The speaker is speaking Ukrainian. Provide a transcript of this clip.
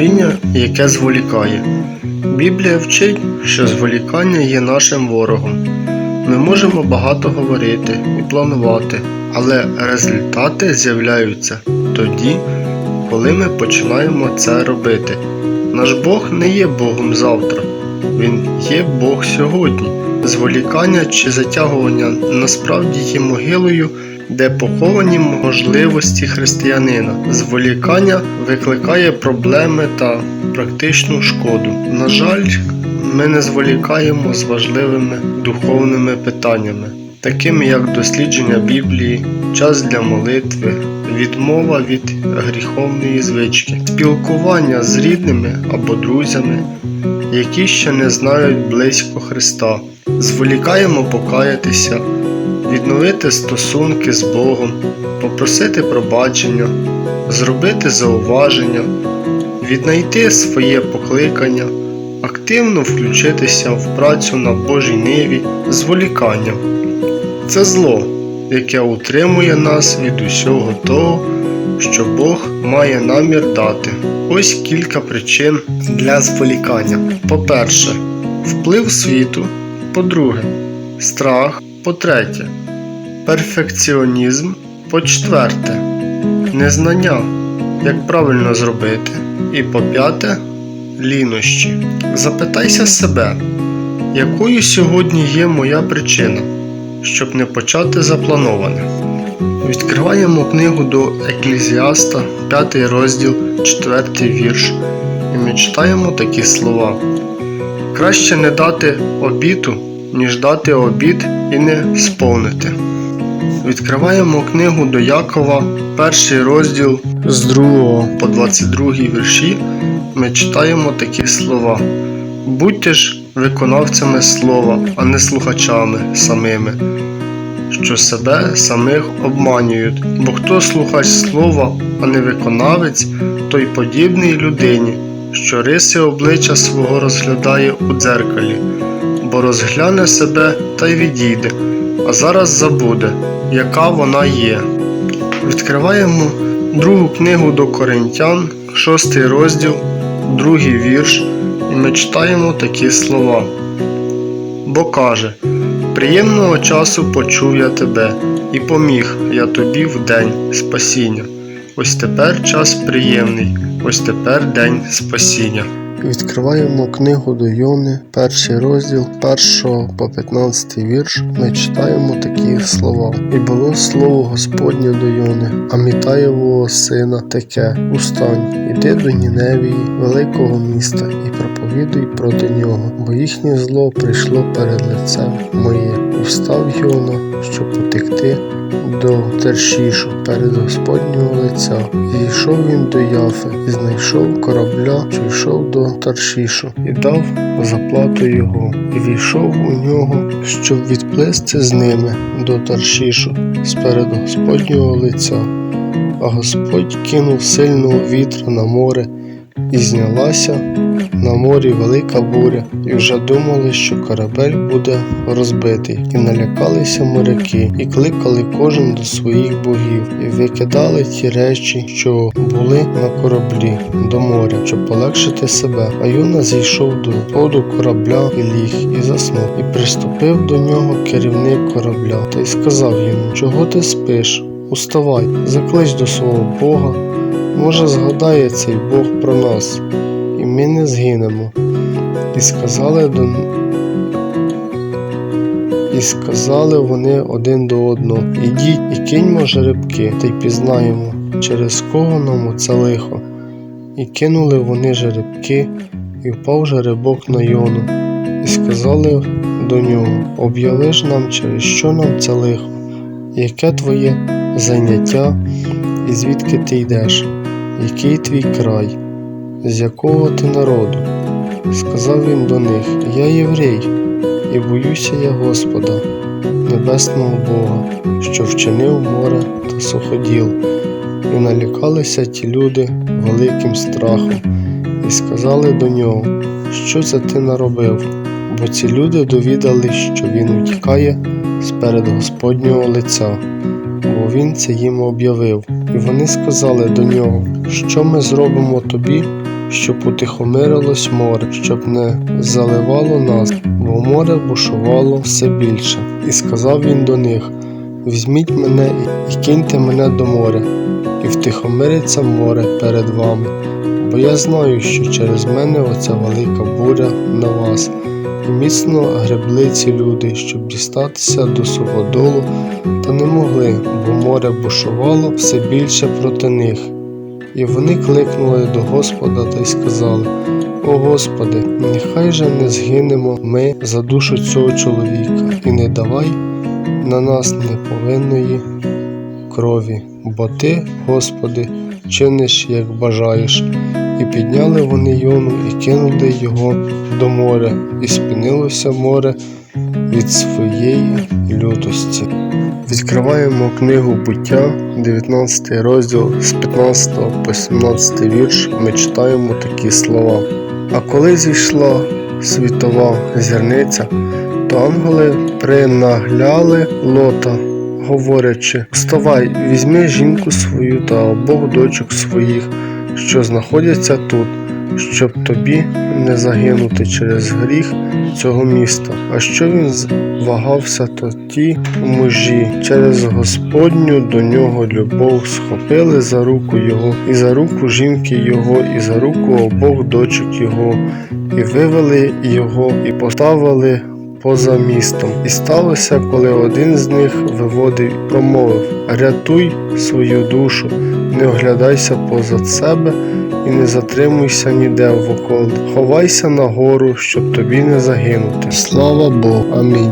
Творіння, яке зволікає. Біблія вчить, що зволікання є нашим ворогом. Ми можемо багато говорити і планувати, але результати з'являються тоді, коли ми починаємо це робити. Наш Бог не є Богом завтра, Він є Бог сьогодні. Зволікання чи затягування насправді є могилою, де поховані можливості християнина. Зволікання викликає проблеми та практичну шкоду. На жаль, ми не зволікаємо з важливими духовними питаннями, такими як дослідження Біблії, час для молитви, відмова від гріховної звички, спілкування з рідними або друзями, які ще не знають близько Христа. Зволікаємо покаятися, відновити стосунки з Богом, попросити пробачення, зробити зауваження, віднайти своє покликання, активно включитися в працю на Божій ниві, зволікання. Це зло, яке утримує нас від усього того, що Бог має намір дати. Ось кілька причин для зволікання. По-перше, вплив світу. По-друге, страх. По-третє, перфекціонізм. По-четверте, незнання, як правильно зробити. І по-п'яте, лінощі. Запитайся себе, якою сьогодні є моя причина, щоб не почати заплановане. Відкриваємо книгу до Еклезіаста, 5 розділ, 4 вірш, і ми читаємо такі слова. Краще не дати обіту, ніж дати обід і не сповнити. Відкриваємо книгу до Якова, перший розділ з 2 по 22 вірші. Ми читаємо такі слова. Будьте ж виконавцями слова, а не слухачами самими, що себе самих обманюють. Бо хто слухач слова, а не виконавець, той подібний людині, що риси обличчя свого розглядає у дзеркалі, бо розгляне себе та й відійде, а зараз забуде, яка вона є. Відкриваємо другу книгу до Коринтян, шостий розділ, другий вірш, і ми читаємо такі слова. Бо каже: Приємного часу почув я тебе, і поміг я тобі в день спасіння. Ось тепер час приємний, ось тепер день спасіння. Відкриваємо книгу до Йони, перший розділ, 1 по 15 вірш. Ми читаємо такі слова. І було слово Господнє до Йони, Амітаєвого сина таке: Устань, іди до Ніневії, великого міста, і проповідуй проти нього, бо їхнє зло прийшло перед лицем моє. І встав Йона, щоб утекти до Тершішу перед Господнього лиця. І йшов він до Яфи, і знайшов корабля, що йшов до Таршішу, і дав заплату його, і війшов у нього, щоб відплисти з ними до Таршішу сперед Господнього лиця. А Господь кинув сильного вітра на море, і знялася на морі велика буря, і вже думали, що корабель буде розбитий, і налякалися моряки, і кликали кожен до своїх богів, і викидали ті речі, що були на кораблі до моря, щоб полегшити себе. А Юна зійшов до поду корабля і ліг, і заснув, і приступив до нього керівник корабля, та й сказав йому: Чого ти спиш? Уставай, заклич до свого Бога. Може, згадає цей Бог про нас, і ми не згинемо. І сказали до і сказали вони один до одного Ідіть і киньмо жеребки, та й пізнаємо, через кого нам оце лихо. І кинули вони жеребки, і впав жеребок на Йону, і сказали до нього Об'яви ж нам, через що нам це лихо, яке твоє заняття, і звідки ти йдеш, який твій край, з якого ти народу? Сказав він до них Я єврей, і боюся я Господа, небесного Бога, що вчинив море та суходіл, і налякалися ті люди великим страхом, і сказали до нього, що це ти наробив, бо ці люди довідали, що він утікає сперед Господнього лиця, бо він це їм об'явив. І вони сказали до нього, що ми зробимо тобі, щоб утихомирилось море, щоб не заливало нас, бо море бушувало все більше. І сказав він до них: Візьміть мене і киньте мене до моря, і втихомириться море перед вами. Бо я знаю, що через мене оця велика буря на вас, і міцно гребли ці люди, щоб дістатися до суходолу, та не могли, бо море бушувало все більше проти них. І вони кликнули до Господа та й сказали: О Господи, нехай же не згинемо ми за душу цього чоловіка, і не давай на нас неповинної крові, бо Ти, Господи, чиниш, як бажаєш. І підняли вони Йону і кинули його до моря, і спинилося море від своєї лютості. Відкриваємо книгу буття, 19 розділ з 15 по 17 вірш. Ми читаємо такі слова. А коли зійшла світова зірниця, то ангели принагляли лота, говорячи: Вставай, візьми жінку свою та обох дочок своїх, що знаходяться тут, щоб тобі не загинути через гріх цього міста. А що він вагався, то ті мужі через Господню до нього любов схопили за руку його, і за руку жінки його, і за руку обох дочок його, і вивели його, і поставили поза містом. І сталося, коли один з них виводив, і промовив: Рятуй свою душу, не оглядайся позад себе і не затримуйся ніде в околі. Ховайся на гору, щоб тобі не загинути. Слава Богу. Амінь.